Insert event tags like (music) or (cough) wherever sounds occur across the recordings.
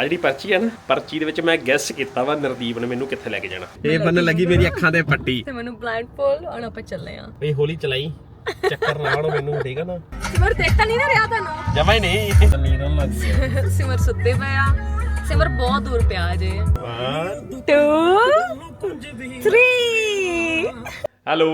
ਆ ਜਿਹੜੀ ਪਰਚੀ ਹੈ ਨਾ ਪਰਚੀ ਦੇ ਵਿੱਚ ਮੈਂ ਗੈਸ ਕੀਤਾ ਵਾ ਨਰਦੀਪ ਨੇ ਮੈਨੂੰ ਕਿੱਥੇ ਲੈ ਕੇ ਜਾਣਾ। ਇਹ ਬੰਨ ਲੱਗੀ ਮੇਰੀ ਅੱਖਾਂ ਤੇ ਪੱਟੀ। ਤੇ ਮੈਨੂੰ ਬਲਾਈਂਡ ਫੋਲ ਹੁਣ ਆਪਾਂ ਚੱਲੇ ਆ। ਇਹ ਹੌਲੀ ਚਲਾਈ ਚੱਕਰ ਨਾ ਆਉਣ ਮੈਨੂੰ ਠੀਕ ਆ ਨਾ? ਸਿਮਰ ਦੇਖਤਾ ਨਹੀਂ ਨਾ ਰਿਹਾ ਤੁਹਾਨੂੰ ਜਮਾ ਹੀ ਨਹੀਂ। ਨੀਂਦ ਆਉਣ ਲੱਗ ਗਈ ਸਿਮਰ ਸੁੱਤੇ ਪਏ ਆ। ਸਿਮਰ ਬਹੁਤ ਦੂਰ ਪਿਆ ਜੇ One, 2 3 ਹੈਲੋ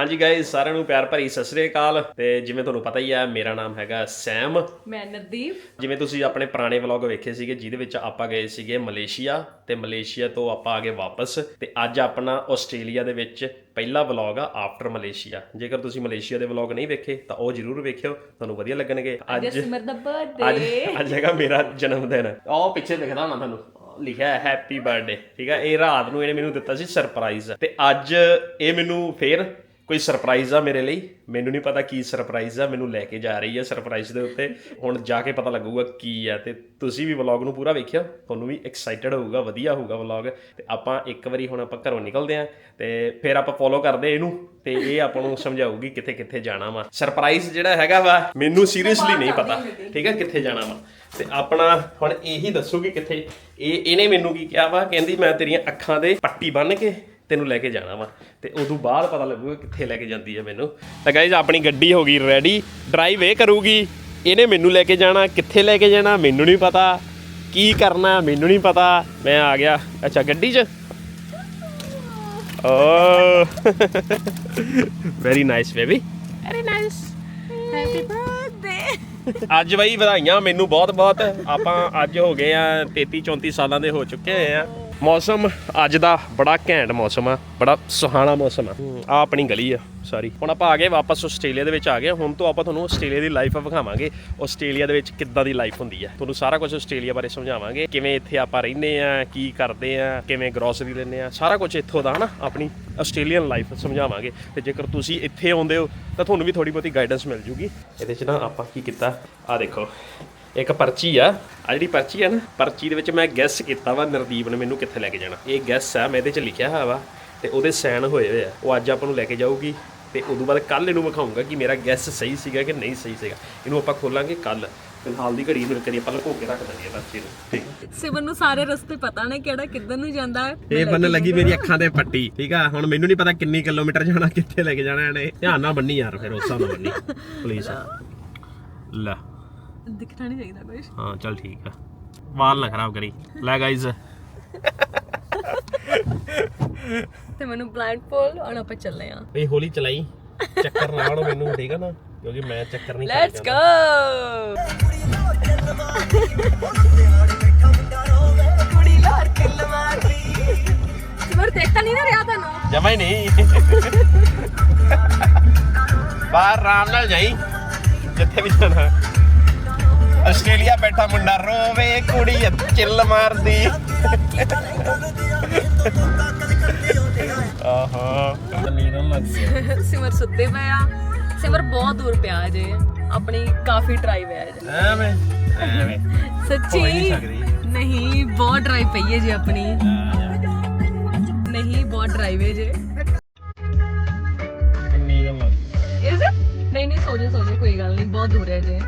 ਹਾਂਜੀ ਗਾਇਸ ਸਾਰਿਆਂ ਨੂੰ ਪਿਆਰ ਭਰੀ ਸਤਿ ਸ੍ਰੀ ਅਕਾਲ ਤੇ ਜਿਵੇਂ ਤੁਹਾਨੂੰ ਪਤਾ ਹੀ ਹੈ ਮੇਰਾ ਨਾਮ ਹੈਗਾ ਸੈਮ। ਮੈਂ ਨਰਦੀਪ ਜਿਵੇਂ ਤੁਸੀਂ ਆਪਣੇ ਪੁਰਾਣੇ ਵਲੌਗ ਵੇਖੇ ਸੀਗੇ ਜਿਹਦੇ ਵਿੱਚ ਆਪਾਂ ਗਏ ਸੀਗੇ ਮਲੇਸ਼ੀਆ ਤੇ ਮਲੇਸ਼ੀਆ ਤੋਂ ਆਪਾਂ ਆ ਗਏ ਵਾਪਸ ਤੇ ਅੱਜ ਆਪਣਾ ਆਸਟ੍ਰੇਲੀਆ ਦੇ ਵਿੱਚ ਪਹਿਲਾ ਵਲੌਗ ਆ ਆਫਟਰ ਮਲੇਸ਼ੀਆ। ਜੇਕਰ ਤੁਸੀਂ ਮਲੇਸ਼ੀਆ ਦੇ ਵਲੌਗ ਨਹੀਂ ਵੇਖੇ ਤਾਂ ਉਹ ਜਰੂਰ ਵੇਖਿਓ ਤੁਹਾਨੂੰ ਵਧੀਆ ਲੱਗਣਗੇ। ਅੱਜ ਸਿਮਰ ਦਾ ਅੱਜ ਬਰਥਡੇ ਅੱਜ ਹੈਗਾ ਮੇਰਾ ਜਨਮ ਦਿਨ ਉਹ ਪਿੱਛੇ ਦਿਖਦਾ ਹੋਣਾ ਤੁਹਾਨੂੰ ਲਿਖਿਆ ਹੈ ਹੈਪੀ ਬਰਥਡੇ ਠੀਕ ਹੈ ਇਹ ਰਾਤ ਨੂੰ ਇਹਨੇ ਮੈਨੂੰ ਦਿੱਤਾ ਸੀ ਸਰਪ੍ਰਾਈਜ਼ ਤੇ ਅੱਜ ਇਹ ਮੈਨੂੰ ਫੇਰ ਕੋਈ ਸਰਪ੍ਰਾਈਜ਼ ਆ ਮੇਰੇ ਲਈ? ਮੈਨੂੰ ਨਹੀਂ ਪਤਾ ਕੀ ਸਰਪ੍ਰਾਈਜ਼ ਆ, ਮੈਨੂੰ ਲੈ ਕੇ ਜਾ ਰਹੀ ਆ ਸਰਪ੍ਰਾਈਜ਼ ਦੇ ਉੱਤੇ। ਹੁਣ ਜਾ ਕੇ ਪਤਾ ਲੱਗੂਗਾ ਕੀ ਆ ਤੇ ਤੁਸੀਂ ਵੀ ਵਲੌਗ ਨੂੰ ਪੂਰਾ ਵੇਖਿਓ। ਤੁਹਾਨੂੰ ਵੀ ਐਕਸਾਈਟਡ ਹੋਊਗਾ, ਵਧੀਆ ਹੋਊਗਾ ਵਲੌਗ ਤੇ ਆਪਾਂ ਇੱਕ ਵਾਰੀ ਹੁਣ ਆਪਾਂ ਘਰੋਂ ਨਿਕਲਦੇ ਆਂ ਤੇ ਫਿਰ ਆਪਾਂ ਫੋਲੋ ਕਰਦੇ ਇਹਨੂੰ ਤੇ ਇਹ ਆਪਾਂ ਨੂੰ ਸਮਝਾਊਗੀ ਕਿੱਥੇ ਕਿੱਥੇ ਜਾਣਾ ਵਾ। ਸਰਪ੍ਰਾਈਜ਼ ਜਿਹੜਾ ਹੈਗਾ ਵਾ, ਮੈਨੂੰ ਸੀਰੀਅਸਲੀ ਨਹੀਂ ਪਤਾ। ਠੀਕ ਹੈ ਕਿੱਥੇ ਜਾਣਾ ਵਾ। ਤੇ ਆਪਣਾ ਹੁਣ ਇਹੀ ਦੱਸੂਗੀ ਕਿੱਥੇ। ਇਹ, ਇਹਨੇ ਮੈਨੂੰ ਕੀ ਕਿਹਾ ਵਾ, ਕਹਿੰਦੀ ਮੈਂ ਤੇਰੀਆਂ ਅੱਖਾਂ ਦੇ ਪੱਟੀ ਬੰਨ ਕੇ ਤੈਨੂੰ ਲੈ ਕੇ ਜਾਣਾ ਵਾ। ਤੇ ਉਦੋਂ ਬਾਅਦ ਪਤਾ ਲੱਗੂਗਾ ਕਿੱਥੇ ਲੈ ਕੇ ਜਾਂਦੀ ਹੈ ਮੈਨੂੰ। ਤਾਂ ਗਾਇਜ਼ ਆਪਣੀ ਗੱਡੀ ਹੋ ਗਈ ਰੈਡੀ ਡਰਾਈਵ ਇਹ ਕਰੂਗੀ ਇਹਨੇ ਮੈਨੂੰ ਲੈ ਕੇ ਜਾਣਾ ਕਿੱਥੇ ਲੈ ਕੇ ਜਾਣਾ ਮੈਨੂੰ ਨਹੀਂ ਪਤਾ। ਕੀ ਕਰਨਾ ਮੈਨੂੰ ਨਹੀਂ ਪਤਾ। ਮੈਂ ਆ ਗਿਆ। ਅੱਛਾ ਗੱਡੀ 'ਚ? ਓ। Very nice baby very nice happy birthday ਅੱਜ ਬਈ ਵਧਾਈਆਂ ਮੈਨੂੰ ਬਹੁਤ ਬਹੁਤ ਆਪਾਂ ਅੱਜ ਹੋ ਗਏ ਆ 33 34 ਸਾਲਾਂ ਦੇ ਹੋ ਚੁੱਕੇ ਆ। ਮੌਸਮ ਅੱਜ ਦਾ ਬੜਾ ਘੈਂਟ ਮੌਸਮ ਆ ਬੜਾ ਸੁਹਾਣਾ ਮੌਸਮ ਆ। ਆ ਆਪਣੀ ਗਲੀ ਆ ਸਾਰੀ ਹੁਣ ਆਪਾਂ ਆ ਗਏ ਵਾਪਸ ਆਸਟ੍ਰੇਲੀਆ ਦੇ ਵਿੱਚ ਆ ਗਏ। ਹੁਣ ਤੋਂ ਆਪਾਂ ਤੁਹਾਨੂੰ ਆਸਟ੍ਰੇਲੀਆ ਦੀ ਲਾਈਫ ਵਿਖਾਵਾਂਗੇ। ਆਸਟ੍ਰੇਲੀਆ ਦੇ ਵਿੱਚ ਕਿੱਦਾਂ ਦੀ ਲਾਈਫ ਹੁੰਦੀ ਆ। ਤੁਹਾਨੂੰ ਸਾਰਾ ਕੁਝ ਆਸਟ੍ਰੇਲੀਆ ਬਾਰੇ ਸਮਝਾਵਾਂਗੇ। ਕਿਵੇਂ ਇੱਥੇ ਆਪਾਂ ਰਹਿੰਦੇ ਆ ਕੀ ਕਰਦੇ ਆ ਕਿਵੇਂ ਗਰੋਸਰੀ ਲੈਂਦੇ ਆ। ਸਾਰਾ ਕੁਝ ਇੱਥੋਂ ਦਾ ਹਨਾ ਆਪਣੀ ਆਸਟ੍ਰੇਲੀਅਨ ਲਾਈਫ ਸਮਝਾਵਾਂਗੇ। ਤੇ ਜੇਕਰ ਤੁਸੀਂ ਇੱਥੇ ਆਉਂਦੇ ਹੋ ਤਾਂ ਤੁਹਾਨੂੰ ਵੀ ਥੋੜੀ ਬਹੁਤੀ ਗਾਈਡੈਂਸ ਮਿਲ ਜੂਗੀ। ਇਹਦੇ 'ਚ ਨਾ ਆਪਾਂ ਕੀ ਕੀਤਾ? ਆ ਦੇਖੋ। ਇੱਕ ਪਰਚੀ ਆ। ਆ ਜਿਹੜੀ ਪਰਚੀ ਆ ਨਾ ਪਰਚੀ ਦੇ ਵਿੱਚ ਮੈਂ ਗੈਸ ਕੀਤਾ ਵਾ ਨਰਦੀਪ ਨੇ ਮੈਨੂੰ ਕਿੱਥੇ ਲੈ ਕੇ ਜਾਣਾ। ਇਹ ਗੈਸ ਆ ਮੈਂ ਇਹਦੇ 'ਚ ਲਿਖਿਆ ਹੋਇਆ ਵਾ ਤੇ ਉਹਦੇ ਸਾਈਨ ਹੋਏ ਹੋਏ ਆ। ਉਹ ਅੱਜ ਆਪਾਂ ਨੂੰ ਲੈ ਕੇ ਜਾਊਗੀ ਤੇ ਉਦੋਂ ਬਾਅਦ ਕੱਲ ਇਹਨੂੰ ਵਿਖਾਉਂਗਾ ਕਿ ਮੇਰਾ ਗੈਸ ਸਹੀ ਸੀਗਾ ਕਿ ਨਹੀਂ ਸਹੀ ਸੀਗਾ। ਇਹਨੂੰ ਆਪਾਂ ਖੋਲਾਂਗੇ ਕੱਲ ਫਿਲਹਾਲ ਦੀ ਘੜੀ ਨੂੰ ਕਰੀ ਆਪਾਂ ਲੁਕੋ ਕੇ ਰੱਖ ਦਿੰਦੇ ਆ ਬੱਚੇ ਨੂੰ। ਠੀਕ। ਸਿਮਰ ਨੂੰ ਸਾਰੇ ਰਸਤੇ ਪਤਾ ਨੇ ਕਿਹੜਾ ਕਿੱਧਰ ਨੂੰ ਜਾਂਦਾ ਹੈ। ਇਹ ਬੰਨ ਲੱਗੀ ਮੇਰੀ ਅੱਖਾਂ ਤੇ ਪੱਟੀ ਠੀਕ ਆ? ਹੁਣ ਮੈਨੂੰ ਨਹੀਂ ਪਤਾ ਕਿੰਨੀ ਕਿਲੋਮੀਟਰ ਜਾਣਾ ਕਿੱਥੇ ਲੈ ਕੇ ਜਾਣਾ ਇਹਨੇ। ਧਿਆਨ ਨਾਲ ਬੰਨੀ ਯਾਰ ਫਿਰ ਉਸ ਹਿਸਾਬ ਨਾਲ ਬੰਨੀ। (laughs) ਪਲੀਜ਼ ਲੈ। ਦਿਖਣਾ ਨਹੀਂ ਚਾਹੀਦਾ ਕੁਝ ਹਾਂ ਚੱਲ ਠੀਕ ਆ। ਵਾਲ ਨਾ ਖਰਾਬ ਕਰੀ। ਲੈ ਗਾਇਜ਼ ਤੇ ਮੈਨੂੰ ਬਲਾਈਂਡ ਫੋਲ ਹੁਣ ਆਪਾਂ ਚੱਲੇ ਆ। ਇਹ ਹੌਲੀ ਚਲਾਈ। ਚੱਕਰ ਨਾ ਆਉਣ ਮੈਨੂੰ ਠੀਕ ਆ ਨਾ? ਕਿਉਂਕਿ ਮੈਂ ਚੱਕਰ ਨਹੀਂ ਖਾਣਾ ਲੈਟਸ ਗੋ ਕੁੜੀ ਲਾਰ ਕਿੱਲ ਮਾਰਦੀ ਸਿਮਰ ਦੇਖਤਾ ਨਹੀਂ ਨਾ ਰਿਹਾ ਤੁਹਾਨੂੰ ਜਮਾ ਹੀ ਨਹੀਂ। ਬਾਹਰ ਆਰਾਮ ਨਾਲ ਜਾਈ ਜਿੱਥੇ ਵੀ ਜਾਣਾ। ਆਸਟ੍ਰੇਲੀਆ ਬੈਠਾ ਮੁੰਡਾ ਰੋਵੇ ਕੁੜੀ ਚਿੱਲ ਮਾਰਦੀ। ਆਹਾ। ਲੱਗ ਸਿਮਰ ਸੁੱਤੇ ਪਏ ਆ। ਸਿਮਰ ਬਹੁਤ ਦੂਰ ਪਿਆ ਜੇ ਆਪਣੀ ਕਾਫੀ ਡਰਾਈਵ ਹੈ ਜੇ ਐਵੇਂ ਐਵੇਂ। ਸੱਚੀ? ਨਹੀਂ ਬਹੁਤ ਡਰਾਈਵ ਪਈ ਹੈ ਜੀ ਆਪਣੀ। ਨਹੀਂ ਬਹੁਤ ਡਰਾਈਵ ਹੈ ਜੇ। ਲੱਗ ਨਹੀਂ ਨਹੀਂ ਸੋ ਜਾ ਸੋ ਜਾ ਕੋਈ ਗੱਲ ਨਹੀਂ ਬਹੁਤ ਦੂਰ ਹੈ ਜੇ